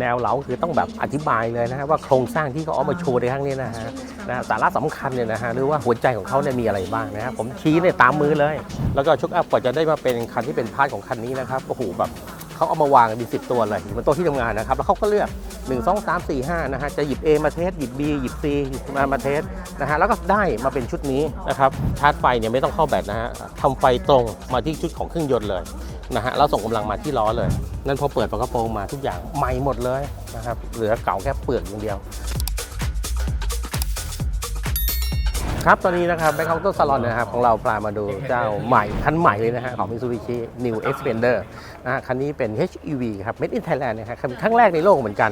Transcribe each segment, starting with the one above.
แนวเหลาคือต้องแบบอธิบายเลยนะฮะว่าโครงสร้างที่เขาเอามาโชว์ในครั้งนี้นะฮะนะฮะสาระสำคัญเนี่ยนะฮะหรือว่าหัวใจของเขาเนี่ยมีอะไรบ้างนะฮะผมชี้เนี่ยตามมือเลย แล้วก็ชุกอัพกว่าจะได้มาเป็นคันที่เป็นพาร์ทของคันนี้นะครับโอ้โหแบบเขาเอามาวางกันเป็นสิบตัวเลยอยู่บนโต๊ะที่ทำงานนะครับ แล้วเขาก็เลือก 1 2 3 4 5นะฮะจะหยิบ A มาเทสหยิบ B หยิบ C มามาเทสนะฮะแล้วก็ได้มาเป็นชุดนี้นะครับชาร์จไฟเนี่ยไม่ต้องเข้าแบตนะฮะทำไฟตรงมาที่ชุดของเครื่องยนต์เลย นะฮะแล้วส่งกำลังมาที่ล้อเลย นั่นพอเปิดฝากระโปรงมาทุกอย่างใหม่หมดเลยนะครับเหลือเก่าแค่เปลือกอย่างเดียว ครับตอนนี้นะครับแบงค์เคาน์เตอร์สลอนนะครับของเราพามาดูเจ้าใหม่คันใหม่เลยนะฮะของ Mitsubishi New Xpander นะฮะคันนี้เป็น HEV ครับ Made in Thailand นะฮะครั้งแรกในโลกเหมือนกัน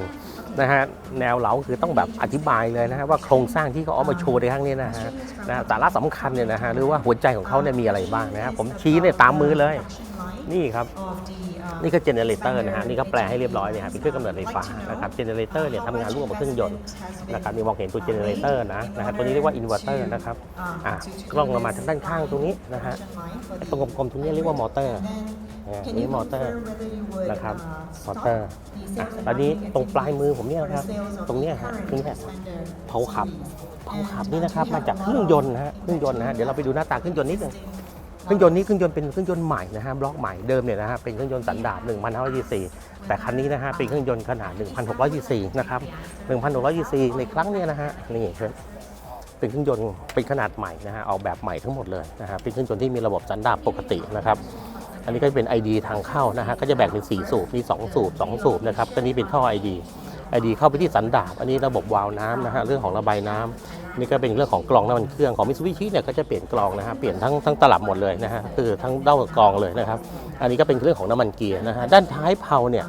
นะฮะแนวเหลาคือต้องแบบอธิบายเลยนะฮะว่าโครงสร้างที่เขาเอามาโชว์ในครั้งนี้นะฮะนะสาระสำคัญเนี่ยนะฮะหรือว่าหัวใจของเขาเนี่ยมีอะไรบ้างนะฮะผมชี้เนี่ยตามมือเลย นี่ครับ นี่ก็เจเนเรเตอร์นะฮะนี่ก็แปลให้เรียบร้อยเนี่ยฮะเป็นเครื่องกำเนิดไฟฟ้านะครับเจเนเรเตอร์เนี่ยทำงานร่วมกับเครื่องยนต์นะครับนี่มองเห็นตัวเจเนเรเตอร์นะนะฮะตัวนี้เรียกว่าอินเวอร์เตอร์นะครับอะกล้องเรามาทางด้านข้างตรงนี้นะฮะไอ้ตรงกลมๆตรงนี้เรียกว่ามอเตอร์นะนี่มอเตอร์นะครับมอเตอร์อะตอนนี้ตรงปลายมือผมเนี่ยนะครับ ตรงเนี้ยฮะตรงเนี้ยเผาขับเผาขับนี่นะครับมาจากเครื่องยนต์นะฮะเครื่องยนต์นะฮะเดี๋ยวเราไปดูหน้าตาเครื่องยนต์นิดนึง เครื่องยนต์นี้เครื่องยนต์เป็นเครื่องยนต์ใหม่นะฮะบล็อกใหม่เดิมเนี่ยนะฮะเป็นเครื่องยนต์สันดาป1,500 cc แต่คันนี้นะฮะเป็นเครื่องยนต์ขนาด 1,600 cc นะครับ 1,600 cc ในครั้งเนี้นะฮะนี่ครับเป็นเครื่องยนต์เป็นขนาดใหม่นะฮะออกแบบใหม่ทั้งหมดเลยนะฮะเป็นเครื่องยนต์ที่มีระบบสันดาปปกตินะครับอันนี้ก็เป็น ID ทางเข้านะฮะก็จะแบ่งเป็น 4 สูบมี 2 สูบ 2 สูบนะครับตัวนี้เป็นท่อ ID ID เข้าไปที่สันดาปอันนี้ระบบวาล์วน้ำนะฮะเรื่องของระบายน้ำนี่ก็เป็นเรื่องของกรองน้ำมันเครื่องของมิ t ซูบิชิเนี่ยก็จะเปลี่ยนกรองนะฮะเปลี่ยนทั้งทั้งตลับหมดเลยนะฮะคือทั้งเด้ากรองเลยนะครับ อันนี้ก็เป็นเรื่องของน้ำมันเกียร์นะฮะด้านท้ายเพลาเนี่ย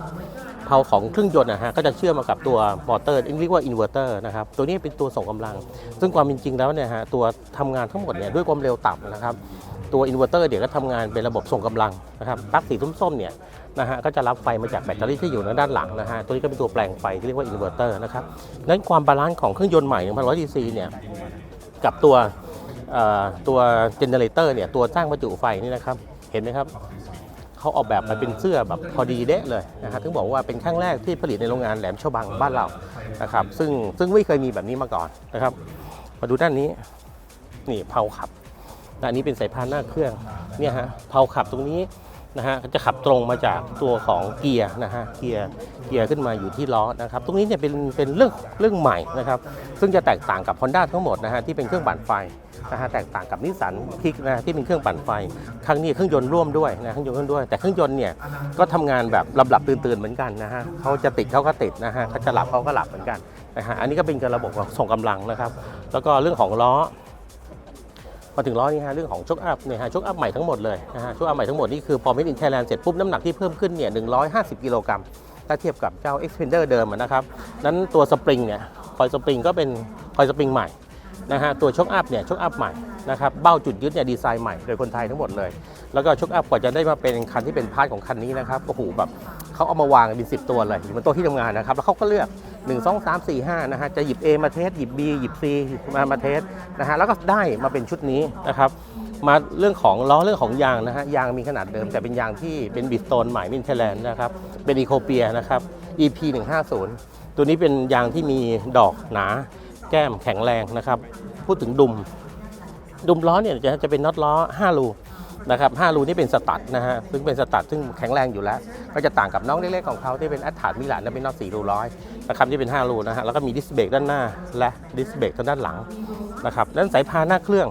เพลาของเครื่องยนต์นะฮะก็จะเชื่อมมากับตัวมอเตอร์เรียกว่าอินเวอร์เตอร์นะครับตัวนี้เป็นตัวส่งกำลัง ซึ่งความเป็นจริงแล้วเนี่ยฮะตัวทำงานทั้งหมดเนี่ยด้วยความเร็วต่ำนะครับตัวอินเวอร์เตอร์เดี๋ยวก็ทำงานเป็นระบบส่งกำลังนะครับปลั๊กสีส้มๆเนี่ย นะฮะก็จะรับไฟมาจากแบตเตอรี่ที่อยู่ทางด้านหลังนะฮะตัวนี้ก็เป็นตัวแปลงไฟที่เรียกว่าอินเวอร์เตอร์นะครับนั้นความบาลานซ์ของเครื่องยนต์ใหม่1,100 cc เนี่ยกับตัวตัวเจเนเรเตอร์เนี่ยตัวสร้างประจุไฟนี่นะครับเห็นไหมครับเขาออกแบบมาเป็นเสื้อแบบพอดีเดะเลยนะครับถึงบอกว่าเป็นครั้งแรกที่ผลิตในโรงงานแหลมฉบังบ้านเรานะครับซึ่งซึ่งไม่เคยมีแบบนี้มาก่อนนะครับ มาดูด้านนี้นี่เพลาขับด้านนี้เป็นสายพานหน้าเครื่องเนี่ยฮะเพลาขับตรงนี้ นะฮะจะขับตรงมาจากตัวของเกียร์นะฮะเกียร์เกียร์ขึ้นมาอยู่ที่ล้อนะครับตรงนี้เนี่ยเป็นเป็นเรื่องเรื่องใหม่นะครับซึ่งจะแตกต่างกับ Honda ทั้งหมดนะฮะที่เป็นเครื่องปั่นไฟนะฮะแตกต่างกับนิสสันคิกนะฮะที่เป็นเครื่องปั่นไฟครั้งนี้เครื่องยนต์ร่วมด้วยนะเครื่องยนต์ร่วมด้วย แต่เครื่องยนต์เนี่ยก็ทำงานแบบหลับๆตื่นๆเหมือนกันนะฮะเขาจะติดเขาก็ติดนะฮะเขาจะหลับเขาก็หลับเหมือนกันนะฮะอันนี้ก็เป็นการระบบส่งกำลังนะครับ แล้วก็เรื่องของล้อ มาถึงล้อนี่ฮะเรื่องของช็อคอัพเนี่ยฮะช็อคอัพใหม่ทั้งหมดเลยนะฮะช็อคอัพใหม่ทั้งหมดนี่คือพอ Made in Thailand เสร็จปุ๊บน้ำหนักที่เพิ่มขึ้นเนี่ย150 กิโลกรัมถ้าเทียบกับเจ้า Xpander เดิมนะครับนั้นตัวสปริงเนี่ยคอยสปริงก็เป็นคอยสปริงใหม่ นะฮะตัวช็อคอัพเนี่ยช็อคอัพใหม่นะครับเบ้าจุดยึดเนี่ยดีไซน์ใหม่โดยคนไทยทั้งหมดเลย แล้วก็ช็อคอัพกว่าจะได้มาเป็นคันที่เป็นพาร์ทของคันนี้นะครับโอ้โหแบบเขาเอามาวางกันเป็นสิบตัวเลยอยู่บนโต๊ะที่ทำงานนะครับแล้วเขาก็เลือก 1 2 3 4 5นะฮะจะหยิบ A มาเทสหยิบ B หยิบ C มามาเทสนะฮะแล้วก็ได้มาเป็นชุดนี้นะครับมาเรื่องของล้อเรื่องของยางนะฮะยางมีขนาดเดิมแต่เป็นยางที่เป็นบิสโตนใหม่มินเทแลนด์นะครับเป็นอีโคเปียนะครับ EP 150ตัวนี้เป็นยางที่มีดอกหนา แก้มแข็งแรงนะครับ พูดถึงดุม ดุมล้อเนี่ยจะจะเป็นน็อตล้อ 5 รูนะครับ5รูนี่เป็นสตัดนะฮะ ซึ่งเป็นสตัดซึ่งแข็งแรงอยู่แล้ว ก็จะต่างกับน้องเล็กๆของเขาที่เป็นแอตถาดมิลานนะเป็นน็อต4รูร้อยนะครับที่เป็น 5 รูนะฮะ แล้วก็มีดิสเบรกด้านหน้าและดิสเบรกทางด้านหลังนะครับด้านสายพานหน้าเครื่อง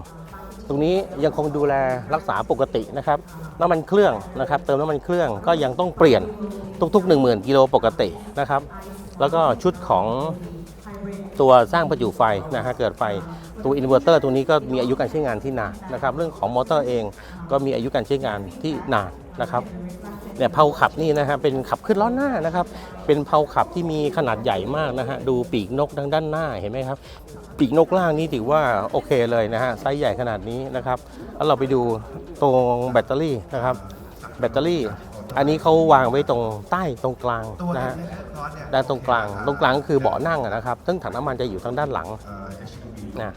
ตรงนี้ยังคงดูแลรักษาปกตินะครับน้ำมันเครื่องนะครับ เติมน้ำมันเครื่องก็ยังต้องเปลี่ยนทุกๆ 10,000 กิโลปกตินะครับ แล้วก็ชุดของ ตัวสร้างประจุไฟนะฮะเกิดไฟตัวอินเวอร์เตอร์ตัวนี้ก็มีอายุการใช้งานที่นานนะครับ เรื่องของมอเตอร์เองก็มีอายุการใช้งานที่นานนะครับเนี่ยเพลาขับนี่นะฮะเป็นขับขึ้นล้อหน้านะครับ เป็นเพลาขับที่มีขนาดใหญ่มากนะฮะดูปีกนกทางด้านหน้าเห็นไหมครับ ปีกนกล่างนี่ถือว่าโอเคเลยนะฮะไซส์ใหญ่ขนาดนี้นะครับแล้วเราไปดูตรงแบตเตอรี่นะครับ แบตเตอรี่ อันนี้เขาวางไว้ตรงใต้ตรงกลางตัวนะนี้ฮะเป็นแอร์คอร์สเนี่ยด้านตรงกลาง ตรงกลางก็คือเบาะนั่งอะนะครับซึ่งถังน้ำมันจะอยู่ทางด้านหลังเอ่อ HEV นะ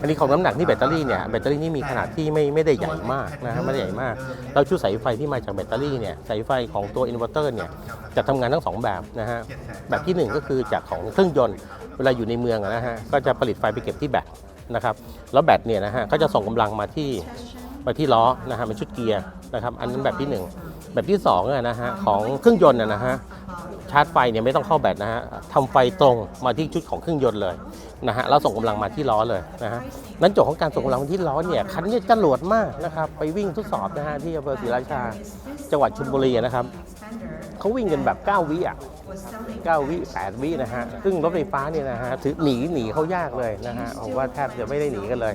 อันนี้ของน้ำหนักที่แบตเตอรี่เนี่ยแบตเตอรี่นี่มีขนาดที่ไม่ไม่ได้ใหญ่มากนะฮะไม่ได้ใหญ่มากเราชุดสายไฟที่มาจากแบตเตอรี่เนี่ยสายไฟของตัวอินเวอร์เตอร์เนี่ยจะทำงานทั้งสองแบบนะฮะแบบที่หนึ่งก็คือจากของเครื่องยนต์เวลาอยู่ในเมืองอะนะฮะก็จะผลิตไฟไปเก็บที่แบตนะครับแล้วแบตเนี่ยนะฮะก็จะส่งกำลังมาที่มาที่ล้อนะฮะเป็นชุดเกียร์ นะครับอันนั้นแบบที่หนึ่งแบบที่สองอะนะฮะของเครื่องยนต์อะนะฮะชาร์จไฟเนี่ยไม่ต้องเข้าแบตนะฮะทำไฟตรงมาที่ชุดของเครื่องยนต์เลยนะฮะแล้วส่งกำลังมาที่ล้อเลยนะฮะนั้นโจทย์ของการส่งกำลังมาที่ล้อเนี่ยคันนี้จรวดมากนะครับไปวิ่งทดสอบนะฮะที่อำเภอศรีราชาจังหวัดชลบุรีนะครับเขาวิ่งกันแบบ9วิอะ9วิ8วินะฮะซึ่งรถไฟฟ้าเนี่ยนะฮะถือหนีหนีเขายากเลยนะฮะผมว่าแทบจะไม่ได้หนีกันเลย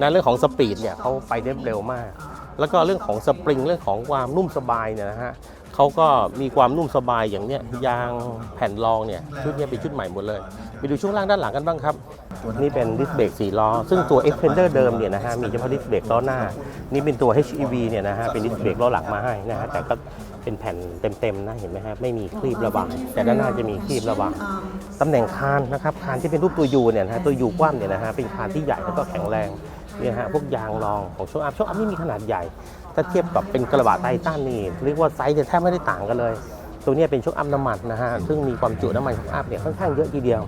นะเรื่องของสปีดเนี่ยเขาไปได้เร็วมาก แล้วก็เรื่องของสปริงเรื่องของความนุ่มสบายเนี่ยนะฮะเขาก็มีความนุ่มสบายอย่างเนี้ยยางแผ่นรองเนี่ยชุดเนี้ยเป็นชุดใหม่หมดเลยไปดูช่วงล่างด้านหลังกันบ้างครับ นี่เป็นดิสเบรก4ล้อ ซึ่งตัว Expander เดิมเนี่ยนะฮะมีเฉพาะดิสเบรกล้อหน้า นี่เป็นตัว HEV เนี่ยนะฮะเป็นดิสเบรกล้อหลังมาให้นะฮะแต่ก็เป็นแผ่นเต็มๆนะเห็นไหมฮะไม่มีครีบระบายแต่ด้านหน้าจะมีครีบระบายตำแหน่งคานนะครับคานที่เป็นรูปตัวยูเนี่ยนะฮะตัวยูกว้างเนี่ยนะฮะเป็นคานที่ใหญ่แล้วก็แข็งแรง เนี่ยฮะพวกยางรองของโชว์อัพโชว์อัพนี่มีขนาดใหญ่ ถ้าเทียบกับเป็นกระบะไททันนี่เรียกว่าไซส์เนี่ยแทบไม่ได้ต่างกันเลย ตัวเนี้ยเป็นโชคอัพน้ำมันนะฮะซึ่งมีความจุน้ำมันโชคอัพเนี่ยค่อนข้างเยอะทีเดียว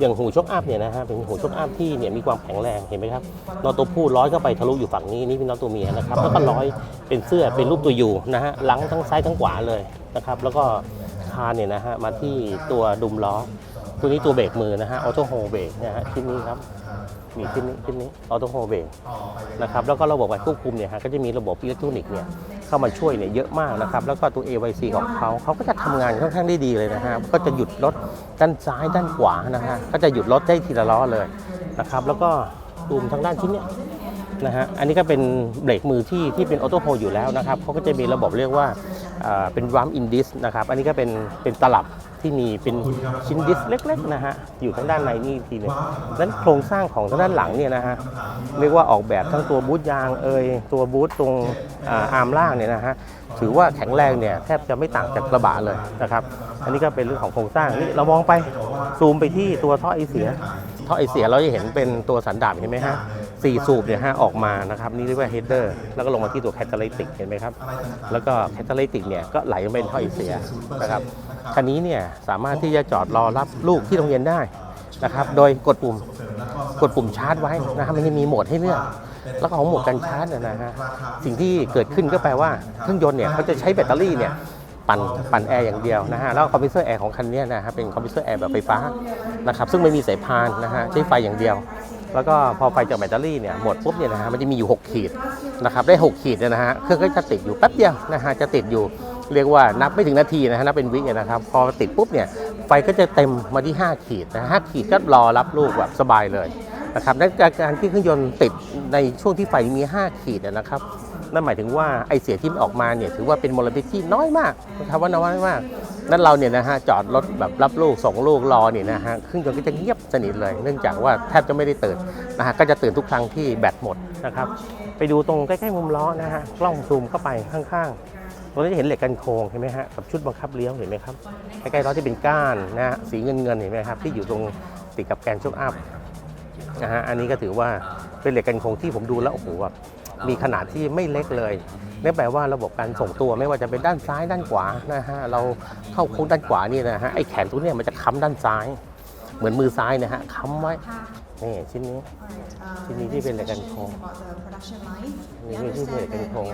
อย่างหูโชคอัพเนี่ยนะฮะเป็นหูโชคอัพที่เนี่ยมีความแข็งแรงเห็นไหมครับนอตัวผู้ร้อยเข้าไปทะลุอยู่ฝั่งนี้นี่เป็นนอตัวเมียนะครับแล้วก็ร้อยเป็นเสื้อเป็นรูปตัวยูนะฮะหลังทั้งซ้ายทั้งขวาเลยนะครับแล้วก็คานเนี่ยนะฮะมาที่ตัวดุมล้อ ตัวนี้ตัวเบรกมือนะฮะออโต้โฮเบรกนะฮะชิ้นนี้ครับมีชิ้นนี้ชิ้นนี้ออโต้โฮเบรกนะครับแล้วก็ระบบการควบคุมเนี่ยฮะก็จะมีระบบอิเล็กทรอนิกส์เนี่ยเข้ามาช่วยเนี่ยเยอะมากนะครับแล้วก็ตัว AYC ของเขาเขาก็จะทำงานค่อนข้างได้ดีเลยนะฮะก็จะหยุดรถด้านซ้ายด้านขวานะฮะก็จะหยุดรถได้ทีละล้อเลยนะครับแล้วก็ดูมทางด้านชิ้นเนี้ย นะฮะอันนี้ก็เป็นเบรกมือที่ที่เป็นออโต้โฮอยู่แล้วนะครับเขาก็จะมีระบบเรียกว่าเป็นรัมอินดิสนะครับอันนี้ก็เป็นเป็นตลับที่มีเป็นชิ้นดิสเล็กๆนะฮะอยู่ทางด้านในนี่ทีนึงนั้นโครงสร้างของทางด้านหลังเนี่ยนะฮะเรียกว่าออกแบบทั้งตัวบูทยางเอยตัวบูทตรงอาร์มล่างเนี่ยนะฮะถือว่าแข็งแรงเนี่ยแทบจะไม่ต่างจากกระบะเลยนะครับอันนี้ก็เป็นเรื่องของโครงสร้างนี่เรามองไปซูมไปที่ตัวท่อไอเสียท่อไอเสียเราจะเห็นเป็นตัวสันดาปเห็นไหมฮะ สี่สูบเนี่ยฮะออกมานะครับนี่เรียกว่าเฮดเดอร์แล้วก็ลงมาที่ตัวแคตตาลิติกเห็นไหมครับแล้วก็แคตตาลิติกเนี่ยก็ไหลลงเป็นท่อไอเสียนะครับคันนี้เนี่ยสามารถที่จะจอดรอรับลูกที่โรงเรียนได้นะครับโดยกดปุ่มกดปุ่มชาร์จไว้นะครับมันจะมีโหมดให้เลือกแล้วก็ของโหมดการชาร์จนะฮะสิ่งที่เกิดขึ้นก็แปลว่าเครื่องยนต์เนี่ยเขาจะใช้แบตเตอรี่เนี่ยปั่นปั่นแอร์อย่างเดียวนะฮะแล้วคอมพิวเตอร์แอร์ของคันนี้นะฮะเป็นคอมพิวเตอร์แอร์แบบไฟฟ้านะครับซึ่งไม่มีสายพานนะฮะใช้ไฟอย่างเดียว แล้วก็พอไฟจากแบตเตอรี่เนี่ยหมดปุ๊บเนี่ยนะฮะมันจะมีอยู่ 6 ขีดนะครับได้ 6 ขีดเนี่ยนะฮะเครื่องก็จะติดอยู่แป๊บเดียวนะฮะจะติดอยู่เรียกว่านับไม่ถึงนาทีนะฮะนับเป็นวิเนี่ยนะครับพอติดปุ๊บเนี่ยไฟก็จะเต็มมาที่ 5 ขีดนะห้าขีดก็รอรับลูกแบบสบายเลยนะครับและการที่เครื่องยนต์ติดในช่วงที่ไฟมี 5 ขีดนะครับ นั่นหมายถึงว่าไอเสียที่มันออกมาเนี่ยถือว่าเป็นมลพิษที่น้อยมากนะครับว่าน้อยมาก นั่นเราเนี่ยนะฮะจอดรถแบบรับลูกส่งลูกรอเนี่ยนะฮะเครื่องยนต์ก็จะเงียบสนิทเลย เนื่องจากว่าแทบจะไม่ได้ตื่นนะฮะก็จะตื่นทุกครั้งที่แบตหมดนะครับไปดูตรงใกล้ๆมุมล้อนะฮะกล้องซูมเข้าไปข้างๆตรงนี้จะเห็นเหล็กกันโค้งเห็นไหมฮะกับชุดบังคับเลี้ยวเห็นไหมครับใกล้ๆล้อที่เป็นก้านนะฮะสีเงินๆเห็นไหมครับที่อยู่ตรงติดกับแกนโชคอัพนะฮะอันนี้ก็ถือว่าเป็นเหล็กกันโคงที่ผมดูแล้วโอ้โหแบบ มีขนาดที่ไม่เล็กเลยนั่นแปลว่าระบบการส่งตัวไม่ว่าจะเป็นด้านซ้ายด้านขวานะฮะเราเข้าโค้งด้านขวานี่นะฮะไอ้แขนตัวเนี้ยมันจะค้ำด้านซ้าย เหมือนมือซ้ายนะฮะค้ำไว้นี่ชิ้นนี้ ชิ้นนี้ที่เป็นเหล็กกันโคงนี่ที่เป็นเหล็กกันโคง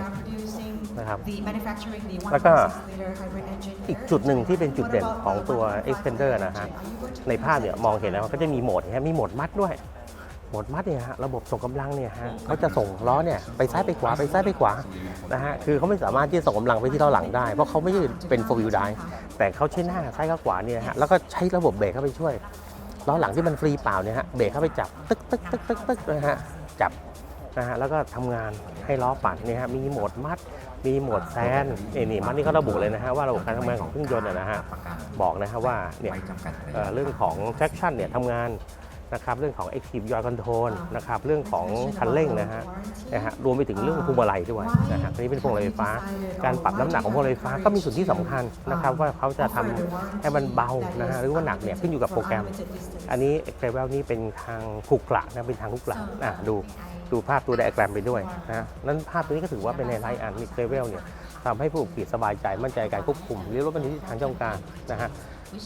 นะครับแล้วก็อีกจุดหนึ่งที่เป็นจุดเด่นของตัว extender นะฮะในภาพเนี่ยมองเห็นแล้วก็จะมีโหมดนะฮะมีโหมดมัดด้วย หมดมัดเนี่ยฮะระบบส่งกำลังเนี่ยฮะเขาจะส่งล้อเนี่ยไปซ้ายไปขวาไปซ้ายไปขวานะฮะคือเขาไม่สามารถที่จะส่งกำลังไปที่ล้อหลังได้ เพราะเขาไม่ใช่เป็น four wheel drive แต่เขาใช้หน้าซ้ายกับขวาเนี่ยฮะแล้วก็ใช้ระบบเบรกเข้าไปช่วยล้อหลังที่มันฟรีเปล่าเนี่ยฮะเบรกเข้าไปจับตึ๊กตึ๊กตึ๊กตึ๊กตึ๊กนะฮะจับนะฮะแล้วก็ทำงานให้ล้อปั่นเนี่ยฮะมีโหมดมัดมีโหมดแซนนี่นี่มันนี่เขาระบุเลยนะฮะว่าระบบการทำงานของเครื่องยนต์อะนะฮะบอกนะฮะว่าเนี่ยเอ่อเรื่องของ traction เนี่ยทำงาน นะครับเรื่องของ Active Yaw Control นะครับเรื่องของคันเร่งนะฮะนะฮะรวมไปถึงเรื่องพวงมาลัยด้วยนะฮะอันนี้เป็นพวงมาลัยไฟฟ้า การปรับน้ำหนักของพวงมาลัยไฟฟ้าก็มีส่วนที่สำคัญนะครับว่าเขาจะทำให้มันเบานะฮะหรือว่าหนักเนี่ยขึ้นอยู่กับโปรแกรม อันนี้เ r เวลนี่เป็นทางขรุกขระนะเป็นทางขรุกขระอะดูดูภาพตัวไดอะแกรมไปด้วยนะนั้นภาพตัวนี้ก็ถือว่าเป็นในไลท์อันมีเ r เวลเนี่ยทำให้ผู้ขับขี่สบายใจมั่นใจการควบคุมเรียกว่าเป็นที่ทางจ้องการนะฮะ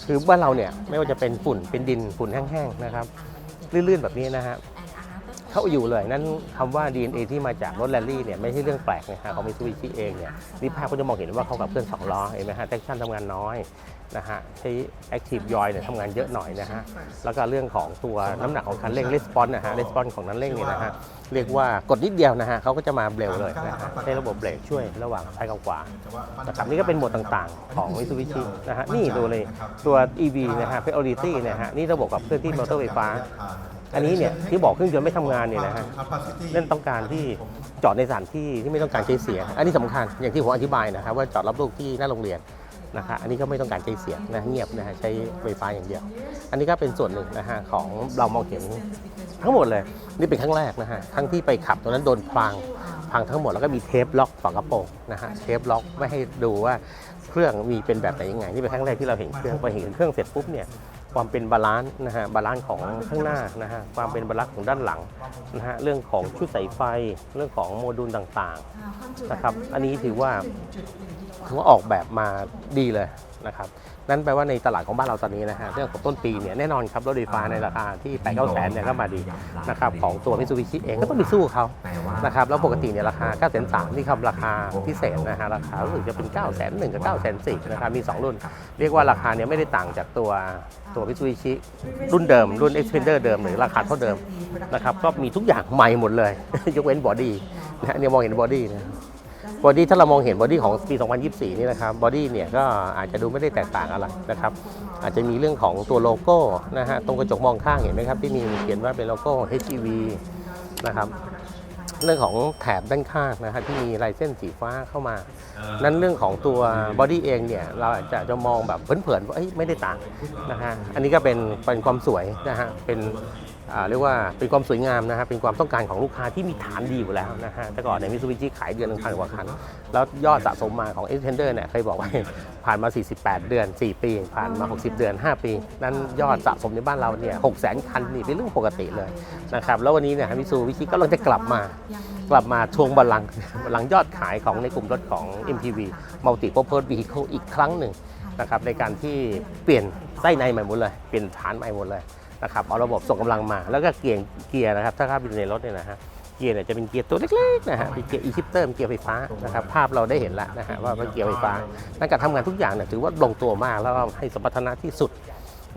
คือบ้านเราเนี่ยไม่ว่าจะเป็นฝุ่นเป็นดินฝุ่นแห้งๆนะครับลื่นๆแบบนี้นะฮะเข้าอยู่เลยนั่นคำว่า DNA ที่มาจากรถแรลลี่เนี่ยไม่ใช่เรื่องแปลกนะฮะของมิตซูบิชิเองเนี่ยนี่ภาพก็จะมองเห็นว่าเขากับเครื่องสองล้อเห็นไหมฮะแท็กชั่นทำงานน้อยนะฮะใช้ Active Joy เนี่ยทำงานเยอะหน่อยนะฮะแล้วก็เรื่องของตัวน้ำหนักของคันเร่ง Response นะฮะ Response ของนั้นเร่งเนี่ยนะฮะเรียกว่ากดนิดเดียวนะฮะเขาก็จะมาเบรกเลยนะฮะใช้ระบบเบรกช่วยระหว่างซ้ายกับขวานะครับนี่ก็เป็นโหมดต่างๆ ของ Mitsubishi นะฮะนี่ดูเลยตัว EV นะฮะ Priority นะฮะนี่ระบบกับเคลื่อนที่มอเตอร์ไฟฟ้า อันนี้เนี่ยที่บอกเครื่องยนต์ไม่ทำงานเนี่ยนะฮะนั่นต้องการที่จอดในสถานที่ที่ไม่ต้องการใช้เสียงอันนี้สำคัญอย่างที่ผมอธิบายนะครับว่าจอดรับลูกที่หน้าโรงเรียน นะคะอันนี้ก็ไม่ต้องการใช้เสียงนะเงียบนะฮะใช้ไฟฟ้าอย่างเดียว อันนี้ก็เป็นส่วนหนึ่งนะฮะของเรามองเห็นทั้งหมดเลยนี่เป็นครั้งแรกนะฮะครั้งที่ไปขับตรงนั้นโดนพรางพังทั้งหมดแล้วก็มีเทปล็อกฝากระโปรงนะฮะเทปล็อกไม่ให้ดูว่าเครื่องมีเป็นแบบไหนยังไงนี่เป็นครั้งแรกที่เราเห็นเครื่องพอเห็นเครื่องเสร็จปุ๊บเนี่ย ความเป็นบาลานซ์นะฮะบาลานซ์ของข้างหน้านะฮะความเป็นบาลานซ์ของด้านหลังนะฮะเรื่องของชุดสายไฟเรื่องของโมดูลต่างๆนะครับอันนี้ถือว่าถือว่าออกแบบมาดีเลย นะครับนั่นแปลว่าในตลาดของบ้านเราตอนนี้นะฮะเรื่องของต้นปีเนี่ยแน่นอนครับรถไฟฟ้าในราคาที่8 9 0 0 0เนี่ยก็มาดีนะครับของตัวมิ t ซูบิชิเองก็ต้องไปสู้เขานะครับแล้วปกติเนี่ยราคา9 3 0 0 0นี่ครับราคาพิเศษนะฮะราคารู้สึกจะเป็น9 1 0 0 0กับ9 4 0 0 0นะครับมี 2 รุ่น เรียกว่าราคาเนี่ยไม่ได้ต่างจากตัวตัวมิ t ซูบิชิรุ่นเดิมรุ่น Xpander เดิมหรือราคาเท่าเดิมนะครับก็มีทุกอย่างใหม่หมดเลย ยกเว้นบอดี้นะฮะเนี่ยมองเห็นบอดี้นะ บอดี้ถ้าเรามองเห็นบอดี้ของปี 2024 นี่นะครับบอดี้เนี่ยก็อาจจะดูไม่ได้แตกต่างอะไรนะครับ อาจจะมีเรื่องของตัวโลโก้นะฮะตรงกระจกมองข้างเห็นไหมครับที่มีเขียนว่าเป็นโลโก้ HEV นะครับเรื่องของแถบด้านข้างนะฮะที่มีลายเส้นสีฟ้าเข้ามา นั้นเรื่องของตัวบอดี้เองเนี่ยเราอาจจะจะมองแบบเผินๆว่าเอ้ยไม่ได้ต่างนะฮะอันนี้ก็เป็นเป็นความสวยนะฮะเป็นอ่า เรียกว่าเป็นความสวยงามนะฮะเป็นความต้องการของลูกค้าที่มีฐานดีอยู่แล้วนะฮะแต่ก่อนเนี่ยมิซูบิชิขายเดือนหนึ่งพันกว่าคัน แล้วยอดสะสมมาของ e x t e n d e r เนี่ยเคยบอกว่าผ่านมา 48 เดือน 4 ปี ผ่านมา 60 เดือน 5 ปี นั้นยอดสะสมในบ้านเราเนี่ย6แสนคันนี่เป็นเรื่องปกติเลยนะครับแล้ววันนี้เนี่ยมิซูบิชิก็กำลังจะกลับมา กลับมาทวงบัลลังก์บัลลังก์ยอดขายของในกลุ่มรถของ MPV Multi Purpose Vehicle อีกครั้งหนึ่งนะครับในการที่เปลี่ยนไส้ในใหม่หมดเลย เปลี่ยนฐานใหม่หมดเลย นะครับเอาระบบส่งกำลังมา แล้วก็เกียร์เกียร์นะครับ ถ้าเข้าไปดูในรถเนี่ยนะฮะเกียร์เนี่ยจะเป็นเกียร์ตัวเล็กๆนะฮะเป็นเกียร์ e-shifter เป็นเกียร์ไฟฟ้านะครับภาพเราได้เห็นแล้วนะฮะว่าเป็นเกียร์ไฟฟ้าในการทำงานทุกอย่างเนี่ยถือว่าลงตัวมากแล้วก็ให้สมรรถนะที่สุด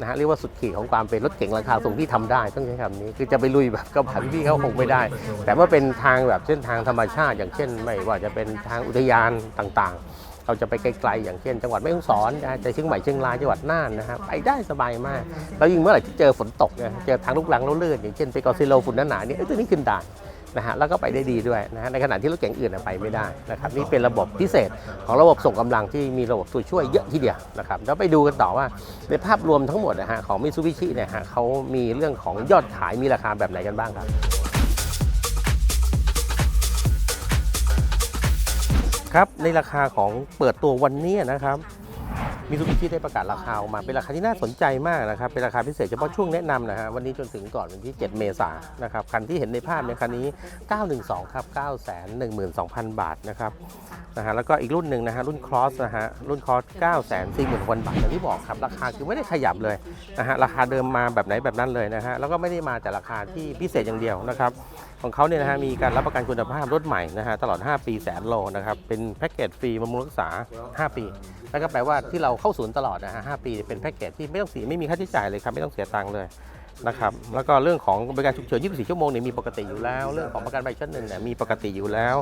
นะฮะเรียกว่าสุดขีดของความเป็นรถเก๋งราคาสูงที่ทำได้ต้องใช้คำนี้คือจะไปลุยแบบกระบะพี่เขาคงไม่ได้ แต่ว่าเป็นทางแบบเส้นทางธรรมชาติ อย่างเช่น ไม่ว่าจะเป็นทางอุทยานต่างๆ เราจะไปไกลๆอย่างเช่น จังหวัดแม่ฮ่องสอนนะจะเชียงใหม่เชียงรายจังหวัดน่านนะครับไปได้สบายมาก แล้วยิ่งเมื่อไหร่ที่เจอฝนตกเนี่ยเจอทางลูกรังแล้วลื่นอย่างเช่นไปกอซิโลฝุ่นหนาๆเนี่ยเอ้ยตัวนี้ขึ้นได้นะฮะแล้วก็ไปได้ดีด้วยนะฮะในขณะที่รถเก๋งอื่นนะไปไม่ได้นะครับนี่เป็นระบบพิเศษของระบบส่งกำลังที่มีระบบตัวช่วยเยอะทีเดียวนะครับแล้วไปดูกันต่อว่าในภาพรวมทั้งหมดนะฮะของมิ t ซูบิชิเนี่ยฮะเขามีเรื่องของยอดขายมีราคาแบบไหนกันบ้างครับ ครับในราคาของเปิดตัววันนี้นะครับมิซูบิชิได้ประกาศราคาออกมาเป็นราคาที่น่าสนใจมากนะครับ เป็นราคาพิเศษเฉพาะช่วงแนะนำนะฮะวันนี้จนถึงก่อนวันที่ 7 เมษายนนะครับคันที่เห็นในภาพเนี่ยคันนี้ 912 ครับ 912,000 บาทนะครับนะฮะแล้วก็อีกรุ่นหนึ่งนะฮะรุ่นครอสนะฮะรุ่นครอส 940,000บาทอย่างที่บอกครับราคาคือไม่ได้ขยับเลยนะฮะราคาเดิมมาแบบไหนแบบนั้นเลยนะฮะแล้วก็ไม่ได้มาแต่ราคาที่พิเศษอย่างเดียวนะครับ ของเขาเนี่ยนะฮะมีการรับประกันคุณภาพรถใหม่นะฮะตลอด 5 ปีแสนโลนะครับเป็นแพ็กเกจฟรีบำรุงรักษา 5 ปีแล้วก็แปลว่าที่เราเข้าศูนย์ตลอดนะฮะ5ปีเป็นแพ็กเกจที่ไม่ต้องเสียไม่มีค่าใช้จ่ายเลยครับไม่ต้องเสียตังค์เลย นะครับแล้วก็เรื่องของบริการฉุกเฉิน 24 ชั่วโมงเนี่ยมีปกติอยู่แล้ว เรื่องของประกันใบชั้นหนึ่งเนี่ยมีปกติอยู่แล้ว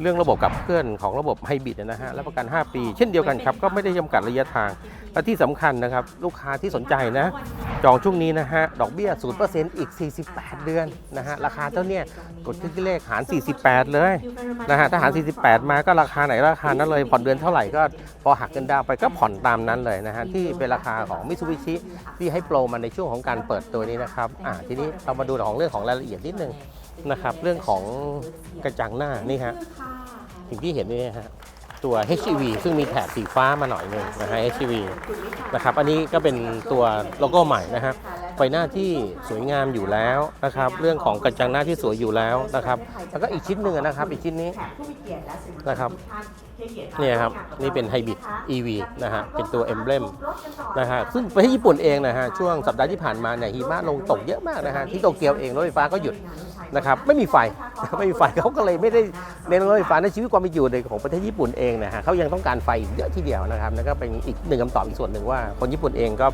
เรื่องระบบขับเคลื่อนของระบบไฮบริดนะฮะรับประกัน 5 ปี เช่นเดียวกันครับก็ไม่ได้จำกัดระยะทางและที่สำคัญนะครับลูกค้าที่สนใจนะจองช่วงนี้นะฮะดอกเบี้ย 0%อีก 48 เดือนนะฮะราคาเท่าเนี้ยกดที่เลขหาร 48 เลยนะฮะถ้าหาร 48 มาก็ราคาไหนราคานั้นเลยผ่อนเดือนเท่าไหร่ก็พอหักเงินดาวไปก็ผ่อนตามนั้นเลยนะฮะที่เป็นราคาของมิ t ซูบิชิที่ให้โปรมาในช่วงของการเปิดตัวนี้นี้นะครับอ่าทีนี้เรามาดูของเรื่องของรายละเอียดนิดนึงนะครับ เรื่องของกระจังหน้านี่ฮะสิ่งที่เห็นนี่ฮะตัว HEV ซึ่งมีแถบสีฟ้ามาหน่อยหนึงนะฮะ HEV นะครับ อันนี้ก็เป็นตัวโลโก้ใหม่นะฮะ ไฟหน้าที่สวยงามอยู่แล้วนะครับ เรื่องของกระจังหน้าที่สวยอยู่แล้วนะครับ แล้วก็อีกชิ้นหนึ่งนะครับ อีกชิ้นนี้นะครับเนี่ยครับนี่เป็นไฮบริด EV นะฮะเป็นตัวเอ็มเบลมนะฮะซึ่งประเทศญี่ปุ่นเองนะฮะช่วงสัปดาห์ที่ผ่านมาเนี่ยหิมะลงตกเยอะมากนะฮะที่โตเกียวเองรถไฟฟ้าก็หยุด นะครับไม่มีไฟไม่มีไฟเขาก็เลยไม่ได้เน้นรถไฟฟ้าในชีวิตความเป็นอยู่ในของประเทศญี่ปุ่นเองนะฮะเขายังต้องการไฟอีกเยอะทีเดียวนะครับแล้วก็เป็นอีกหนึ่งคำตอบอีกส่วนหนึ่งว่า คนญี่ปุ่นเองก็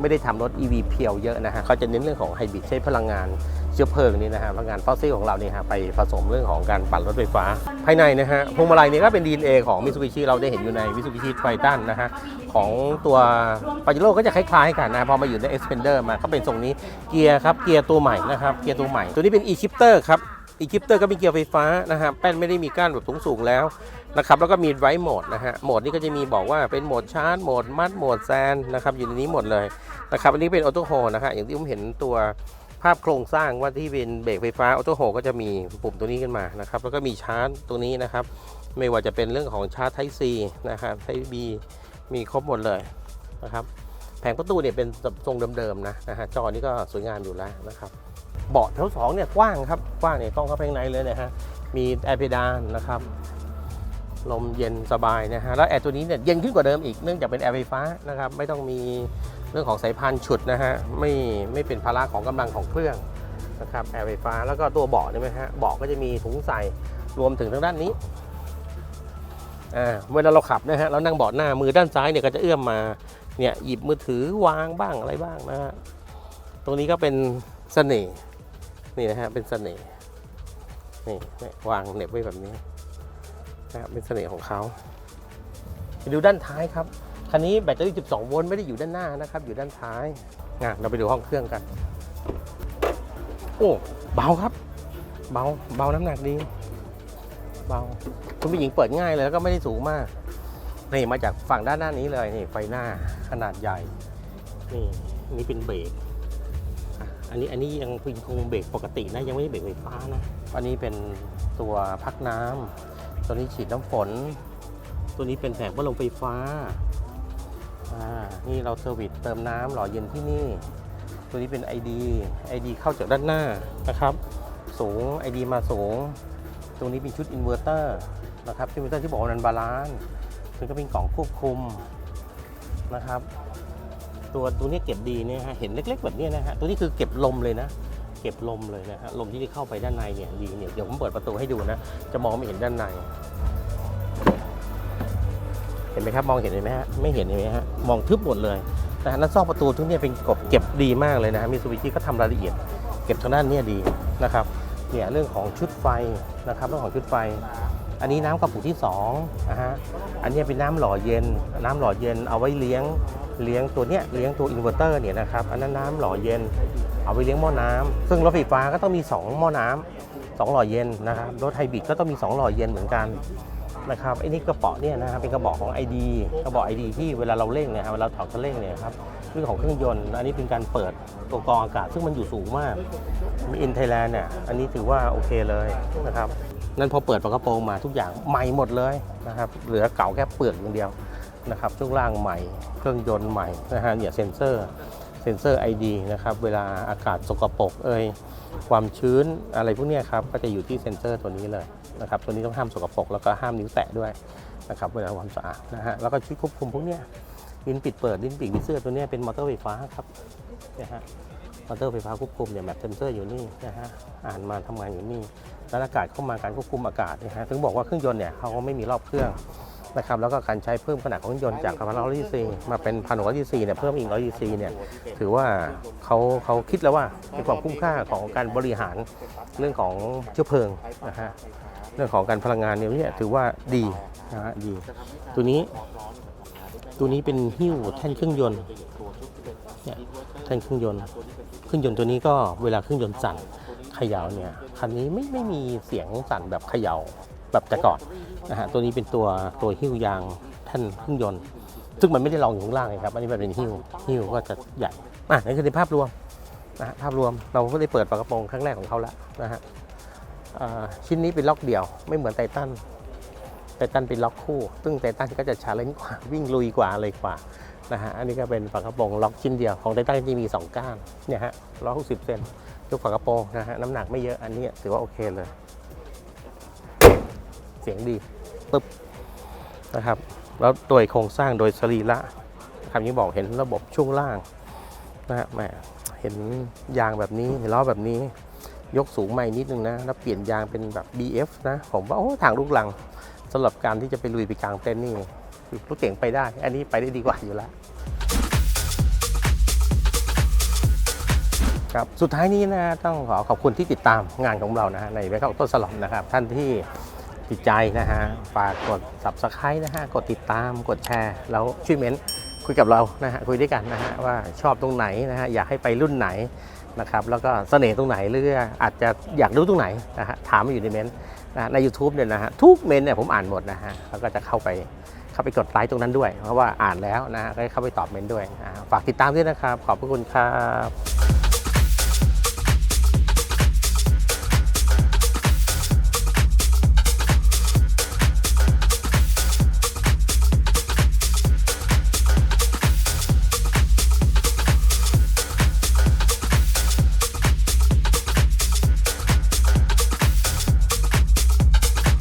ไม่ได้ทำรถ EV เพียวเยอะนะฮะเขาจะเน้นเรื่องของไฮบริดใช้พลังงาน เชื้อเพลิงนี่นะฮะพลังงานฟอสซิลของเราเนี่ยฮะไปผสมเรื่องของการปั่นรถไฟฟ้า ภายในนะฮะพวงมาลัยนี่ก็เป็น DNA ของ Mitsubishi เราได้เห็นอยู่ใน Mitsubishi Triton นะฮะของตัวปาเจโร่ก็จะคล้ายๆกันนะพอมาอยู่ใน Expander มาก็เป็นทรงนี้เกียร์ครับเกียร์ตัวใหม่นะครับเกียร์ตัวใหม่ ตัวนี้เป็น e-shifter ครับ e-shifter ก็เป็นเกียร์ไฟฟ้านะฮะแป้นไม่ได้มีก้านแบบสูงๆแล้วนะครับแล้วก็มี drive mode นะฮะโหมดนี้ก็จะมีบอกว่าเป็นโหมดชาร์จโหมดมัดโหมดแซนนะครับอยู่ในนี้หมดเลยนะครับอันนี้เป็นออโต้โฮนะฮะอย่างที่ผมเห็นตัว ภาพโครงสร้างว่าที่เป็นเบรกไฟฟ้าออโต้โฮก็จะมีปุ่มตัวนี้ขึ้นมานะครับ แล้วก็มีชาร์จตัวนี้นะครับ ไม่ว่าจะเป็นเรื่องของชาร์จไทซีนะครับไทบีมีครบหมดเลยนะครับแผงประตูเนี่ยเป็นทรงเดิมๆนะนะฮะจอนี้ก็สวยงามอยู่แล้วนะครับเบาะทั้งสองเนี่ยกว้างครับกว้างเนี่ยกล้องเข้าไปข้างในเลยนะฮะมีแอร์เพดานนะครับลมเย็นสบายนะฮะแล้วแอร์ตัวนี้เนี่ยเย็นขึ้นกว่าเดิมอีกเนื่องจากเป็นแอร์ไฟฟ้านะครับไม่ต้องมี เรื่องของสายพานฉุดนะฮะไม่ไม่เป็นภาระของกำลังของเครื่องนะครับแอร์ไฟฟ้าแล้วก็ตัวเบาะเนี่ยไหมฮะเบาะก็จะมีถุงใส่รวมถึงทางด้านนี้อ่าเวลาเราขับนะฮะเรานั่งเบาะหน้ามือด้านซ้ายเนี่ยก็จะเอื้อมมาเนี่ยหยิบมือถือวางบ้างอะไรบ้างนะฮะตรงนี้ก็เป็นเสน่ห์นี่นะฮะเป็นเสน่ห์นี่วางเน็บไว้แบบนี้นะครับเป็นเสน่ห์ของเขาไปดูด้านท้ายครับ คันนี้แบตเตอรี่ 12 โวลต์ไม่ได้อยู่ด้านหน้านะครับ อยู่ด้านท้ายอะเราไปดูห้องเครื่องกัน โอ้เบาครับ เบาเบาน้ำหนักดี เบาคุณผู้หญิงเปิดง่ายเลยแล้วก็ไม่ได้สูงมากนี่มาจากฝั่งด้านหน้านี้เลยนี่ไฟหน้าขนาดใหญ่นี่นี่เป็นเบรกอันนี้อันนี้ยังคงเบรกปกตินะยังไม่ได้เบรกไฟฟ้านะอันนี้เป็นตัวพักน้ำตัวนี้ฉีดน้ำฝน ตัวนี้เป็นแผงพัดลมไฟฟ้าอ่า นี่เราเซอร์วิสเติมน้ำหล่อเย็นที่นี่ ตัวนี้เป็น ID ID เข้าจากด้านหน้านะครับ สูง ID มาสูง ตรงนี้เป็นชุดอินเวอร์เตอร์นะครับชุดอินเวอร์เตอร์ที่บอกว่านันบาลานซ์ซึ่งก็เป็นกล่องควบคุมนะครับ ตัวตัวนี้เก็บดีเนี่ยฮะเห็นเล็ก ๆ แบบนี้นะฮะตัวนี้คือเก็บลมเลยนะเก็บลมเลยนะฮะลมที่จะเข้าไปด้านในเนี่ยดีเนี่ยเดี๋ยวผมเปิดประตูให้ดูนะ จะมองไม่เห็นด้านใน เห็นไหมครับมองเห็นไหมฮะไม่เห็นเห็นไหมฮะมองทึบหมดเลยนะฮะแล้วซอกประตูทุกเนี่ยเป็นกบเก็บดีมากเลยนะฮะมิซูบิชิก็ทำรายละเอียด เก็บทางด้านเนี้ดีนะครับเนี่ยเรื่องของชุดไฟนะครับเรื่องของชุดไฟ อันนี้น้ำกระปุกที่2นะฮะอันนี้เป็นน้ำหล่อเย็น น้ำหล่อเย็นเอาไว้เลี้ยงเลี้ยงตัวเนี้ยเลี้ยงตัวอินเวอร์เตอร์เนี่ยนะครับอันนั้นน้ำหล่อเย็น เอาไว้เลี้ยงหม้อน้ำซึ่งรถไฟฟ้าก็ต้องมี 2 หม้อน้ำสองหล่อเย็นนะครับรถไฮบริดก็ต้องมี 2 หล่อเย็นเหมือนกัน นะครับไอ้นี่กระเป๋อเนี่ยนะครับเป็นกระบอกของ ID กระบอก ID ที่เวลาเราเร่งเนี่ยครับเวลาถอดคันเร่งเนี่ยครับเรื่องของเครื่องยนต์อันนี้เป็นการเปิดตัวกรองอากาศซึ่งมันอยู่สูงมากมีอินไทยแลนด์เนี่ยอันนี้ถือว่าโอเคเลยนะครับนั่นพอเปิดฝากระโปรงมาทุกอย่างใหม่หมดเลยนะครับเหลือเก่าแค่เปลือกอย่างเดียวนะครับช่วงล่างใหม่เครื่องยนต์ใหม่นะฮะเนี่ยเซ็นเซอร์เซ็นเซอร์ ID นะครับเวลาอากาศสกปรกเอ่ยความชื้นอะไรพวกเนี้ยครับก็จะอยู่ที่เซ็นเซอร์ตัวนี้เลย นะครับตัวนี้ต้องห้ามสกปรกแล้วก็ห้ามนิ้วแตะด้วยนะครับเวลาความสะอาดนะฮะแล้วก็ชุดควบคุมพวกเนี้ยลิ้นปิดเปิดลิ้นปีกวิเซอร์ตัวเนี้ยเป็นมอเตอร์ไฟฟ้าครับนี่ยฮะมอเตอร์ไฟฟ้าควบคุมเนี่ยแบบเซนเซอร์อยู่นี่นะฮะอ่านมาทำงานอยู่นี่แล้วอากาศเข้ามาการควบคุมอากาศนะฮะถึงบอกว่าเครื่องยนต์เนี่ยเขาไม่มีรอบเครื่องนะครับแล้วก็การใช้เพิ่มขนาดของเครื่องยนต์จากพันร้อยซีมาเป็นพันร้อยซีเนี่ยเพิ่มอีกร้อยซีเนี่ยถือว่าเขาเขาคิดแล้วว่าเป็นความคุ้มค่าของการบริหารเรื่องของเชื้อเพลิงนะฮะ เรื่องของการพลังงานเนี่ยถือว่าดีนะฮะดี ตัวนี้ตัวนี้เป็นหิ้วแท่นเครื่องยนต์เนี่ยแท่นเครื่องยนต์ เครื่องยนต์ตัวนี้ก็เวลาเครื่องยนต์สั่นเขย่าเนี่ยคันนี้ไม่ไม่มีเสียงสั่นแบบเขย่าแบบแต่ก่อนนะฮะตัวนี้เป็นตัวตัวหิ้วยางแท่นเครื่องยนต์ ซึ่งมันไม่ได้รองอยู่ข้างล่างเลยครับอันนี้มันเป็นหิ้วหิ้วก็จะใหญ่อะนี่คือในภาพรวมนะภาพรวมเราก็ได้เปิดฝากระโปรงครั้งแรกของเขาแล้วนะฮะ ชิ้นนี้เป็นล็อกเดี่ยวไม่เหมือนไททันไททันเป็นล็อกคู่ ซึ่งไททันก็จะชาเลนจ์กว่าวิ่งลุยกว่าอะไรกว่านะฮะอันนี้ก็เป็นฝากระโปรงล็อกชิ้นเดียวของไททันจะมีสองก้านเนี่ยฮะร้อยหกสิบเซนยกฝากระโปรงนะฮะน้ำหนักไม่เยอะอันนี้ถือว่าโอเคเลย เสียงดีปึ๊บนะครับ แล้วโดยโครงสร้างโดยสรีระคำนี้บอกเห็นระบบช่วงล่างนะฮะแหมเห็นยางแบบนี้เห็นล้อแบบนี้ ยกสูงใหม่นิดนึงนะ แล้วเปลี่ยนยางเป็นแบบ BF นะ ผมว่าโอ้ทางลูกลังสำหรับการที่จะไปลุยไปกลางเต็นท์นี่รถเก่งไปได้ อันนี้ไปได้ดีกว่าอยู่แล้วครับสุดท้ายนี้นะต้องขอขอบคุณที่ติดตามงานของเรานะฮะในแบงค์ต้นสลอมนะครับ ท่านที่ติดใจนะฮะฝากกด subscribe นะฮะกดติดตามกดแชร์ แล้วช่วยเม้นต์ คุยกับเรานะฮะคุยด้วยกันนะฮะว่าชอบตรงไหนนะฮะอยากให้ไปรุ่นไหนนะครับแล้วก็เสน่ห์ตรงไหนหรืออาจจะอยากรู้ตรงไหนนะฮะถามมาอยู่ในเมนต์นะใน u t u b e เนี่ยนะฮะทุกเมนต์เนี่ยผมอ่านหมดนะฮะแล้วก็จะเข้าไปเข้าไปกดไลค์ตรงนั้นด้วย เพราะว่าอ่านแล้วนะฮะก็เข้าไปตอบเมนต์ด้วย ฝากติดตามด้วยนะครับ ขอบพระคุณครับ